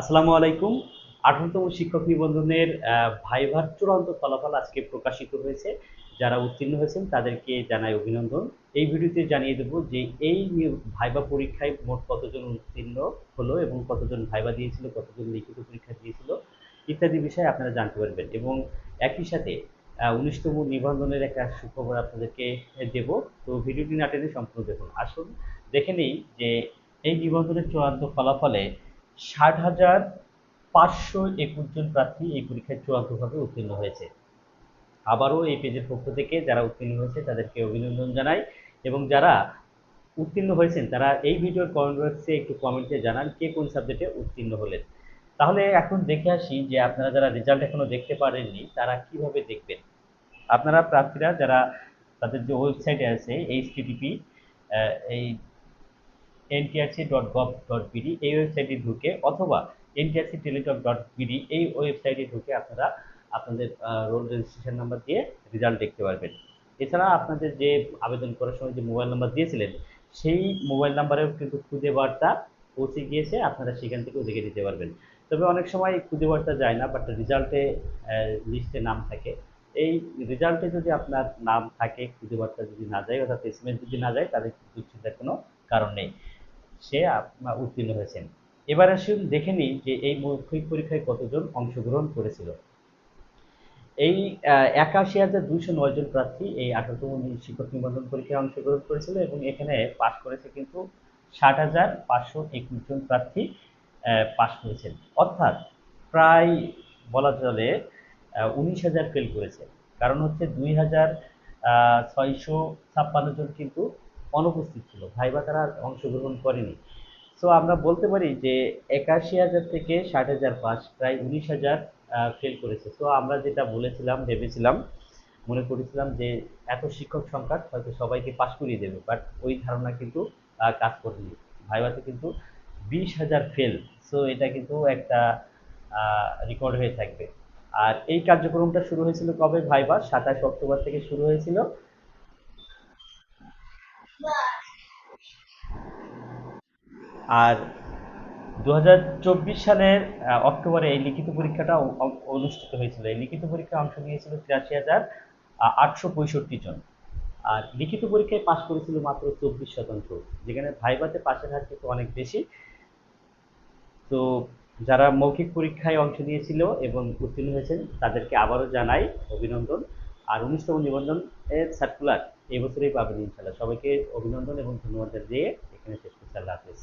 আসসালামু আলাইকুম। আঠারোতম শিক্ষক নিবন্ধনের ভাইভার চূড়ান্ত ফলাফল আজকে প্রকাশিত হয়েছে। যারা উত্তীর্ণ হয়েছেন তাদেরকে জানাই অভিনন্দন। এই ভিডিওতে জানিয়ে দেবো যে এই ভাইভা পরীক্ষায় মোট কতজন উত্তীর্ণ হলো এবং কতজন ভাইভা দিয়েছিল, কতজন লিখিত পরীক্ষা দিয়েছিল ইত্যাদি বিষয়ে আপনারা জানতে পারবেন। এবং একই সাথে উনিশতম নিবন্ধনের একটা সুখবর আপনাদেরকে দেব। তো ভিডিওটি না টেনে সম্পূর্ণ দেখুন। আসুন, দেখে নিই যে এই নিবন্ধনের চূড়ান্ত ফলাফলে ষাট হাজার পাঁচশো একুশ জন প্রার্থী এই পরীক্ষায় চূড়ান্তভাবে উত্তীর্ণ হয়েছে। আবারও এই পেজের পক্ষ থেকে যারা উত্তীর্ণ হয়েছে, তাদেরকে অভিনন্দন জানাই। এবং যারা উত্তীর্ণ হয়েছেন, তারা এই ভিডিওর কমেন্ট বক্সে একটু কমেন্টে জানান কে কোন সাবজেক্টে উত্তীর্ণ হলেন। তাহলে এখন দেখে আসি যে আপনারা যারা রেজাল্ট এখনও দেখতে পারেননি, তারা কীভাবে দেখবেন? আপনারা প্রার্থীরা যারা তাদের যে ওয়েবসাইটে আছে এইচটিটিপি এই এনটিআরসি ডট ডট বিডি এই ওয়েবসাইটে ঢুকে অথবা এনটিআরসি ডট বিডি এই ওয়েবসাইটে ঢুকে আপনারা আপনাদের রোল রেজিস্ট্রেশন নাম্বার দিয়ে রেজাল্ট দেখতে পারবেন। এছাড়া আপনাদের যে আবেদন করার সময় যে মোবাইল নাম্বার দিয়েছিলেন, সেই মোবাইল নাম্বারেও কিন্তু খুদে বার্তা পৌঁছে গিয়েছে, আপনারা সেখান থেকেও দেখে দিতে পারবেন। তবে অনেক সময় খুদে বার্তা যায় না বাট রেজাল্টে লিস্টে নাম থাকে। এই রেজাল্টে যদি আপনার নাম থাকে, খুদে বার্তা যদি না যায়, অর্থাৎ এসএমএস যদি না যায়, তাদের দুশ্চিন্তার কোনো কারণ নেই। সে উত্তীর্ণ হয়েছেন। এবার আসুন দেখে নিই যে এই মৌখিক পরীক্ষায় কতজন অংশগ্রহণ করেছিল। এই একাশি হাজার দুইশো নয় জন প্রার্থী এই আঠারোতম শিক্ষক নিবন্ধন পরীক্ষায় অংশগ্রহণ করেছিল এবং এখানে পাশ করেছে কিন্তু ষাট হাজার পাঁচশো একুশ জন প্রার্থী পাশ করেছেন। অর্থাৎ প্রায় বলা চলে উনিশ হাজার ফেল করেছে। কারণ হচ্ছে দুই হাজার ছয়শো ছাপ্পান্ন জন কিন্তু অনুপস্থিত ছিল। ভাইবা তারা অংশগ্রহণ করেনি। সো আমরা বলতে পারি যে একাশি হাজার থেকে ষাট হাজার পাস, প্রায় উনিশ হাজার ফেল করেছে। সো আমরা যেটা বলেছিলাম, ভেবেছিলাম, মনে করেছিলাম যে এত শিক্ষক সংখ্যা হয়তো সবাইকে পাস করিয়ে দেবে বাট ওই ধারণা কিন্তু কাজ করেনি। ভাইবাতে কিন্তু বিশ হাজার ফেল সো এটা কিন্তু একটা রেকর্ড হয়ে থাকবে। আর এই কার্যক্রমটা শুরু হয়েছিল কবে? ভাইবা সাতাশ অক্টোবর থেকে শুরু হয়েছিল। আর দু সালের অক্টোবরে এই লিখিত পরীক্ষাটা অনুষ্ঠিত হয়েছিল। এই লিখিত পরীক্ষায় অংশ নিয়েছিল তিরাশি হাজার আটশো পঁয়ষট্টি জন। আর লিখিত পরীক্ষায় পাশ করেছিল মাত্র চব্বিশ শতাংশ, যেখানে ভাইবাতে পাশের হার কিন্তু অনেক বেশি। তো যারা মৌখিক পরীক্ষায় অংশ নিয়েছিল এবং উত্তীর্ণ হয়েছেন, তাদেরকে আবারও জানাই অভিনন্দন। আর উনিশতম নিবন্ধন এর সার্কুলার এই পাবেন ইনশাল্লাহ সবাইকে অভিনন্দন এবং ধন্যবাদ দিয়ে এখানে শেষ করছি। আল্লাহ হাফিজ।